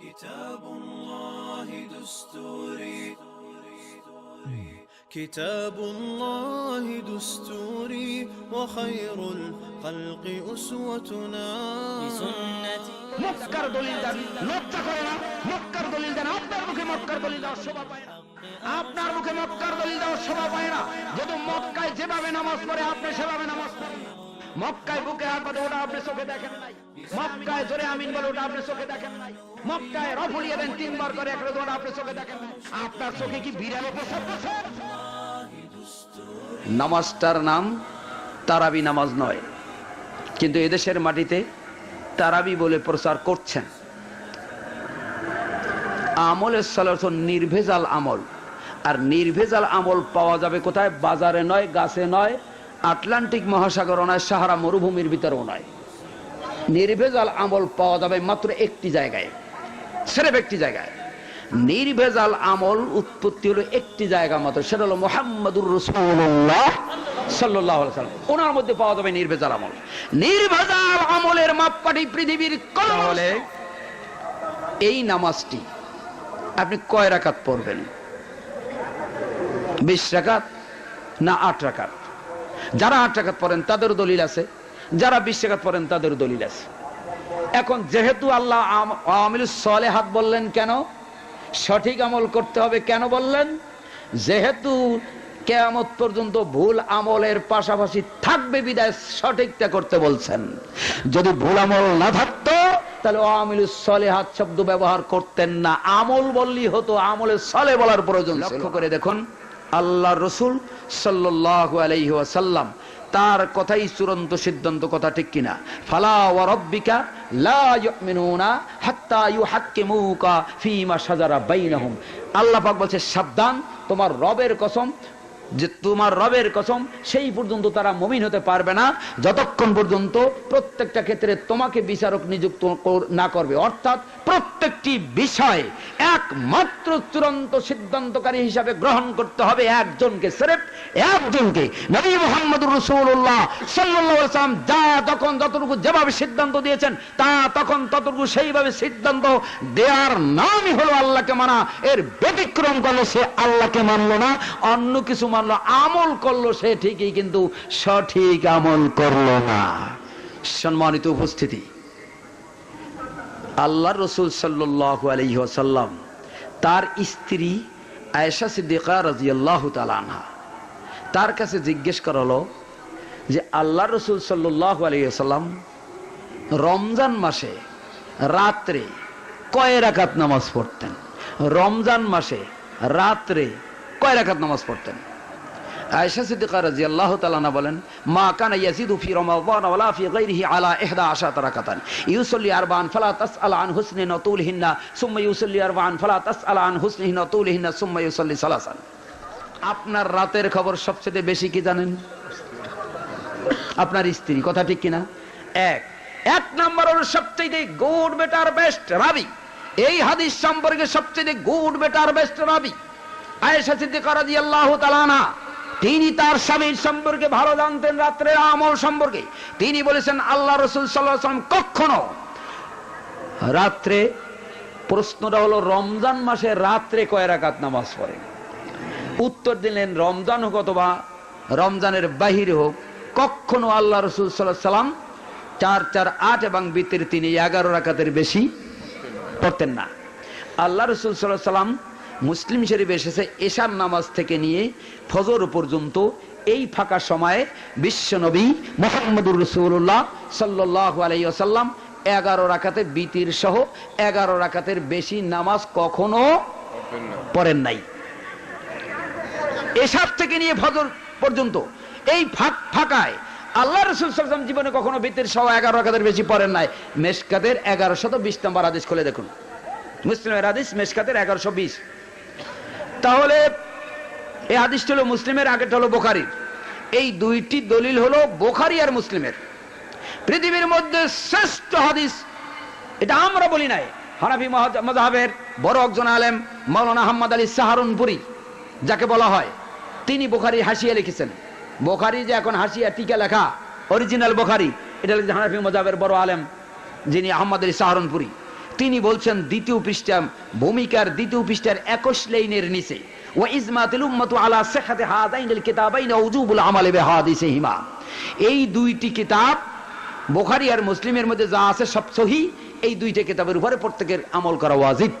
كتاب الله دستوري كتاب الله دستوري وخير الخلق أسوتنا بسنتي মক্কার দলিল দেন লজ্জা করে না মক্কার দলিল দেন আপনার মুখে মক্কার দলিল দেওয়ার শোভা পায় না আপনার মুখে মক্কার দলিল দেওয়ার শোভা পায় না যদি মক্কায় যেভাবে নামাজ পড়ে আপনি সেভাবে নামাজ পড়েন মক্কায় বুকে হাত পাতে ওটা আপনি চোখে দেখেন নাই। মক্কায় জোরে আমিন বলে, ওটা আপনি চোখে দেখেন নাই। মক্কায় রফুলিয়ে দেন, তিনবার করে এক ওটা আপনি চোখে দেখেন নাই। আপনার চোখে কি বিড়ালে প্রসাদ বসে নামাজটার নাম তারাবি নামাজ নয়। কিন্তু এদেশের মাটিতে তারাবি বলে প্রচার করছেন। আমলের সালাত নির্ভেজাল আমল। আর নির্ভেজাল আমল পাওয়া যাবে কোথায়? বাজারে নয়, গাছে নয় আটলান্টিক মহাসাগর নয় সাহারা মরুভূমির ভিতরেও নয় নির্ভেজাল আমল পাওয়া যাবে মাত্র একটি জায়গায় সেরেফ একটি জায়গায়। নির্ভেজাল আমল উৎপত্তি হলো একটি জায়গা মাত্র সেটা হলো মোহাম্মদুর রসুল্লাহ সাল্লাহ সাল্লাম। ওনার মধ্যে পাওয়া যাবে নির্ভেজাল আমল। নির্ভেজাল আমলের মাপকাঠি পৃথিবীর তাহলে এই নামাজটি আপনি কয় রাকাত পড়বেন? বিশ রাকাত না আট রাকাত? যারা আট রাকাত পড়েন তাদের দলিল আছে। যারা বিশ রাকাত পড়েন তাদের দলিল আছে। এখন যেহেতু আল্লাহ আম- আমিল হাত বললেন কেন, সঠিক আমল করতে হবে কেন বললেন? যেহেতু কেয়ামত পর্যন্ত ভুল আমলের পাশাপাশি থাকবে বিদায়, সঠিকটা করতে বলছেন। যদি ভুল আমল না থাকতো, তাহলে আমিল হাত শব্দ ব্যবহার করতেন না। আমল বললি হতো, আমলে সলে বলার প্রয়োজন লক্ষ্য করে দেখুন আল্লাহ রসুল সাল্লাহ আলাইহি ওয়াসাল্লাম, তার কথাই চূড়ান্ত সিদ্ধান্ত কথা ঠিক কিনা? ফালা ওয়া আল্লাহ বলছে, সাবধান, তোমার রবের কসম যে তোমার রবের কসম, সেই পর্যন্ত তারা মমিন হতে পারবে না। যতক্ষণ পর্যন্ত প্রত্যেকটা ক্ষেত্রে তোমাকে বিচারক নিযুক্ত না করবে। অর্থাৎ প্রত্যেকটি বিষয় একমাত্র চূড়ান্ত সিদ্ধান্তকারী হিসাবে গ্রহণ করতে হবে একজনকে সেরেফ, একজনকে। নবী মোহাম্মদুর রসুল্লাহ সাল্লাম যা তখন যতটুকু যেভাবে সিদ্ধান্ত দিয়েছেন, তা তখন ততটুকু সেইভাবে সিদ্ধান্ত দেওয়ার নামই হলো আল্লাহকে মানা। এর ব্যতিক্রম করল সে আল্লাহকে মানলো না। অন্য কিছু মানলো, আমল করল সে ঠিকই, কিন্তু সঠিক আমল করল না। সম্মানিত উপস্থিতি আল্লাহ রসুল সাল্লাহ আলহ্লাম তার স্ত্রী আয়েশা সিদ্দিকা রাজিয়াল্লাহ তালানহা তার কাছে জিজ্ঞেস করা হলো যে আল্লাহ রসুল সাল্লাহ আলহ্লাম রমজান মাসে রাত্রে কয় রাকাত নামাজ পড়তেন? রমজান মাসে রাত্রে কয় রাকাত নামাজ পড়তেন? আয়েশা সিদ্দিকা রাদিয়াল্লাহু তাআলা না বলেন, মা কানা ফি রমাদান ফি গায়রিহি আলা 11 রাকাতান। ইউসাল্লি আরবান, ফালা তাসআল আন হুসনিন ওয়া তুলহিন্না সুম্মা ইউসাল্লি আরবান, ফালা তাসআল আন হুসনিhin ওয়া তুলহিন্না সুম্মা ইউসাল্লি সালাসান। আপনার রাতের খবর সবচেয়ে বেশি কি জানেন? আপনার স্ত্রী, কথা ঠিক কিনা? এক। এক নম্বর হলো সবচেয়ে গুড, বেটার, বেস্ট রাবি। এই হাদিস সম্পর্কে সবচেয়ে গুড, বেটার, বেস্ট রাবি। আয়েশা সিদ্দিকা রাদিয়াল্লাহু তাআলা তিনি তার স্বামীর সম্পর্কে ভালো জানতেন রাত্রের আমল সম্পর্কে। তিনি বলেছেন, আল্লাহ রসুল সাল্লাম কখনো রাত্রে, প্রশ্নটা হলো, রমজান মাসে রাত্রে কয় রাকাত নামাজ পড়ে উত্তর দিলেন, রমজান হোক অথবা রমজানের বাহিরে হোক, কখনো আল্লাহ রসুল সাল্লাহ সাল্লাম চার চার, আট এবং বিতের তিনি এগারো রাকাতের বেশি পড়তেন না। আল্লাহ রসুল সাল্লাহ সাল্লাম মুসলিম শরীফ এসেছে এশার নামাজ থেকে নিয়ে ফজর পর্যন্ত এই ফাঁকা সময়ে বিশ্বনবী মোহাম্মদুর রসুল্লাহ সাল্লাহ আলাইসাল্লাম এগারো রাকাতে বিতির সহ এগারো রাকাতের বেশি নামাজ কখনো পড়েন নাই। এসার থেকে নিয়ে ফজর পর্যন্ত এই ফাঁক ফাঁকায় আল্লাহ রসুল সাল্লাম জীবনে কখনো বিতির সহ এগারো রাকাতের বেশি পড়েন নাই। মেশকাতের এগারো শত বিশ নম্বর আদেশ খুলে দেখুন। মুসলিমের আদেশ মেশকাতের এগারোশো বিশ। তাহলে এই হাদিসটি হলো মুসলিমের আগেটা হলো বোখারির এই দুইটি দলিল হলো বোখারি আর মুসলিমের। পৃথিবীর মধ্যে শ্রেষ্ঠ হাদিস, এটা আমরা বলি নাই, হানাফি মজাহের বড় একজন আলেম মৌলানা আহমদ আলী সাহারুনপুরি, যাকে বলা হয়, তিনি বোখারি হাসিয়া লিখেছেন। বোখারি যে এখন হাসিয়া টিকা লেখা অরিজিনাল বোখারি, এটা হানাফি মজাহের বড় আলেম, যিনি আহমদ আলী সাহারুনপুরি। তিনি বলছেন, দ্বিতীয় পৃষ্ঠা ভূমিকার দ্বিতীয় পৃষ্ঠার একুশ লাইনের নিচে ও আলা কিতাবাইন আমালি বিহাদিসিহিমা। এই দুইটি কিতাব আর মুসলিমের মধ্যে যা আছে সব সহি, এই দুইটা কিতাবের উপরে প্রত্যেকের আমল করা ওয়াজিব।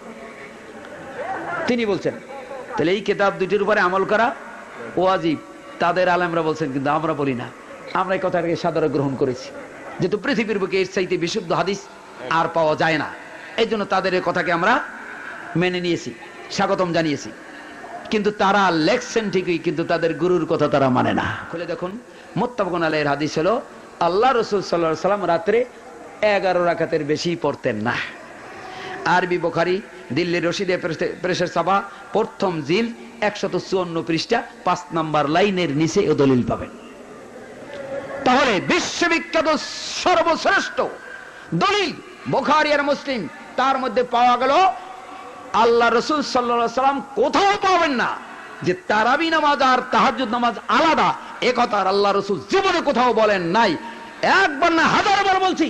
তিনি বলছেন, তাহলে এই কিতাব দুইটির উপরে আমল করা ওয়াজিব। তাদের আলেমরা বলছেন, কিন্তু আমরা বলি না। আমরা এই কথাটাকে সাদরে গ্রহণ করেছি। যেহেতু পৃথিবীর বুকে এর বিশুদ্ধ হাদিস আর পাওয়া যায় না। এই জন্য তাদের এই কথাকে আমরা মেনে নিয়েছি, স্বাগতম জানিয়েছি। কিন্তু তারা লেখছেন ঠিকই, কিন্তু তাদের গুরুর কথা তারা মানে না। খুলে দেখুন মোত্তাবগুন আলাইয়ের হাদিস হলো, আল্লাহ রসুল সাল্লাহ সাল্লাম রাত্রে এগারো রাখাতের বেশি পড়তেন না। আরবি বোখারি, দিল্লির রশিদে প্রেসের সভা প্রথম জিল একশত চুয়ান্ন পৃষ্ঠা, পাঁচ নাম্বার লাইনের নিচে ও দলিল পাবেন। তাহলে বিশ্ববিখ্যাত সর্বশ্রেষ্ঠ দলিল বোখারি আর মুসলিম তার মধ্যে পাওয়া গেল আল্লাহ রসুল সাল্লা সাল্লাম কোথাও পাবেন না, যে তারাবি নামাজ আর তাহাজুদ নামাজ আলাদা। এ কথা আল্লাহ রসুল জীবনে কোথাও বলেন নাই। একবার না হাজার বার বলছি,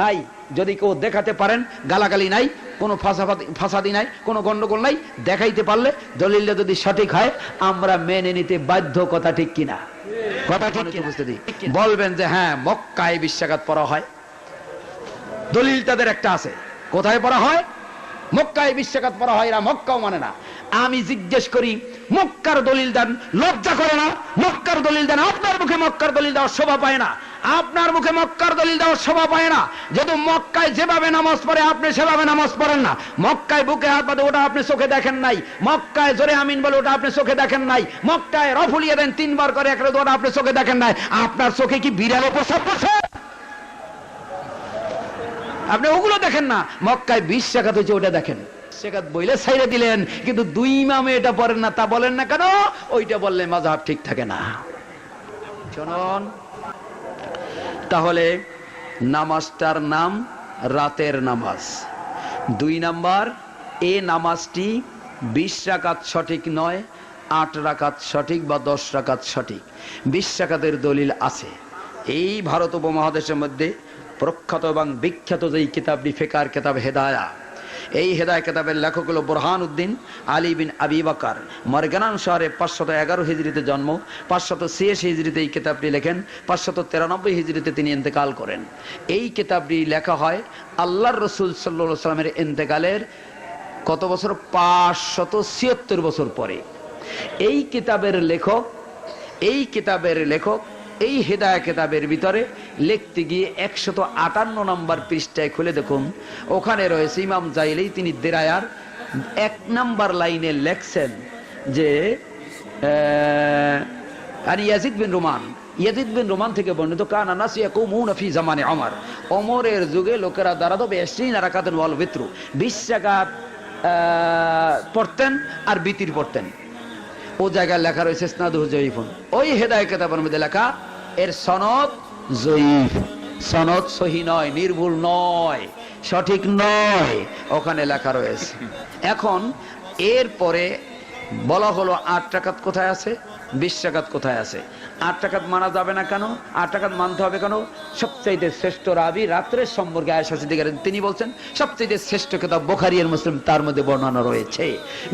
নাই। যদি কেউ দেখাতে পারেন, গালাগালি নাই, কোনো ফাঁসাফাতি, ফাসাদি নাই, কোনো গন্ডগোল নাই, দেখাইতে পারলে দলিলটা যদি সঠিক হয়, আমরা মেনে নিতে বাধ্য, কথা ঠিক কিনা? কথা ঠিক কিনা? বলবেন যে হ্যাঁ মক্কায় বিশ্বাঘাত পড়া হয়। দলিল তাদের একটা আছে। কোথায় পড়া হয়? মক্কায় বিশ্বাঘাত পড়া হয়, এরা মক্কাও মানে না। আমি জিজ্ঞেস করি, মক্কার দলিল দেন, লজ্জা করে না? মক্কার দলিল দেন, আপনার মুখে মক্কার দলিল দেওয়ার শোভা পায় না। আপনার মুখে মক্কার দলিল দেওয়ার শোভা পায় না। যেহেতু মক্কায় যেভাবে নামাজ পড়ে, আপনি সেভাবে নামাজ পড়েন না। মক্কায় বুকে হাত পাতে ওটা আপনি চোখে দেখেন নাই। মক্কায় জোরে আমিন বলে, ওটা আপনি চোখে দেখেন নাই। মক্কায় রফুলিয়ে দেন, তিনবার করে একটা ওটা আপনি চোখে দেখেন নাই। আপনার চোখে কি বিড়াল প্রসাব বসে আপনি ওগুলো দেখেন না। মক্কায় বিশ টাকা হয়েছে ওটা দেখেন। শেখাত বইলে ছাইড়ে দিলেন, কিন্তু দুই ইমামে এটা পড়েন না, তা বলেন না কেন? ওইটা বললে মাঝাব ঠিক থাকে না। শুনুন, তাহলে নামাজটার নাম রাতের নামাজ। দুই নাম্বার, এ নামাজটি বিশ রাকাত সঠিক নয়, আট রাকাত সঠিক বা দশ রাকাত সঠিক। বিশ রাকাতের দলিল আছে। এই ভারত উপমহাদেশের মধ্যে প্রখ্যাত এবং বিখ্যাত যেই কিতাবটি ফেকার কিতাব হেদায়া। এই হেদায় কিতাবের লেখক হল বোরহান উদ্দিন আলী বিন আবি বাকার। মরগানান শহরে পাঁচশত এগারো হিজড়িতে জন্ম, পাঁচশত ছিয়াশি হিজড়িতে এই কিতাবটি লেখেন, পাঁচশত তিরানব্বই হিজড়িতে তিনি ইন্তেকাল করেন। এই কিতাবটি লেখা হয় আল্লাহর রসুল সাল্লা সাল্লামের ইন্তেকালের কত বছর? পাঁচশত ছিয়াত্তর বছর পরে। এই কিতাবের লেখক, এই কিতাবের লেখক এই হেদায়া কেতাবের ভিতরে লিখতে গিয়ে একশত আটান্ন নম্বর পৃষ্ঠায় খুলে দেখুন। ওখানে রয়েছে ইমাম জাইলেই তিনি দেরায়ার এক নম্বর লাইনে লেখছেন যে আর Yazid bin Ruman, Yazid bin Ruman থেকে বর্ণিত, কানা নাসিয়া কুমুনা ফি জামানে অমর অমরের যুগে লোকেরা দাঁড়াতো বেশিন রাকাতেন ওয়াল ভিত্রু। বিশ রাকাত পড়তেন আর বিতির পড়তেন। ও জায়গায় লেখা রয়েছে স্নাদু জয়ীফুন ওই হেদায় কেতাবের মধ্যে লেখা এর সনদ জয়ীফ। সনদ সহি নয়, নির্ভুল নয়, সঠিক নয়, ওখানে লেখা রয়েছে। এখন এরপরে বলা হলো আট টাকাত কোথায় আছে? বিশ টাকাত কোথায় আছে? আট টাকাত মানা যাবে না কেন? আট টাকাত মানতে হবে কেন? সবচাইতে শ্রেষ্ঠ রাবি রাত্রের সম্পর্কে আয়সা সিদ্দিকার তিনি বলছেন, সবচাইতে শ্রেষ্ঠ কিতাব বোখারি আর মুসলিম, তার মধ্যে বর্ণনা রয়েছে।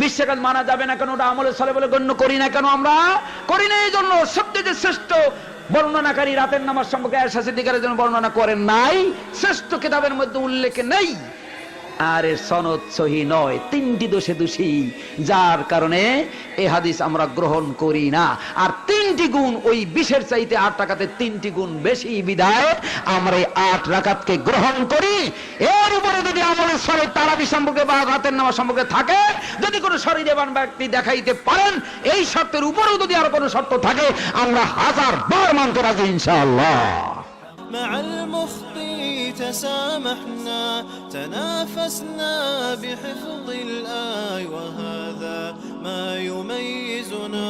বিশ টাকাত মানা যাবে না কেন? ওটা আমলে সলে বলে গণ্য করি না কেন আমরা? করি না এই জন্য সবচেয়ে শ্রেষ্ঠ বর্ণনাকারী রাতের নামাজ সম্পর্কে জন্য বর্ণনা করেন নাই। শ্রেষ্ঠ কিতাবের মধ্যে উল্লেখ নেই। আর এর সনদ সহি নয়, তিনটি দোষে দোষী। যার কারণে এ হাদিস আমরা গ্রহণ করি না। আর তিনটি গুণ, ওই বিশের চাইতে আট টাকাতে তিনটি গুণ বেশি বিদায় আমরা এই আট রাকাতকে গ্রহণ করি। এর উপরে যদি আমাদের শরীর তারাবি সম্পর্কে বা রাতের নামা সম্পর্কে থাকে, যদি কোনো শরীরেবান ব্যক্তি দেখাইতে পারেন, এই শর্তের উপরেও যদি আর কোনো শর্ত থাকে, আমরা হাজার বার মানতে রাজি, ইনশাআল্লাহ। تسامحنا تنافسنا بحفظ الآي وهذا ما يميزنا.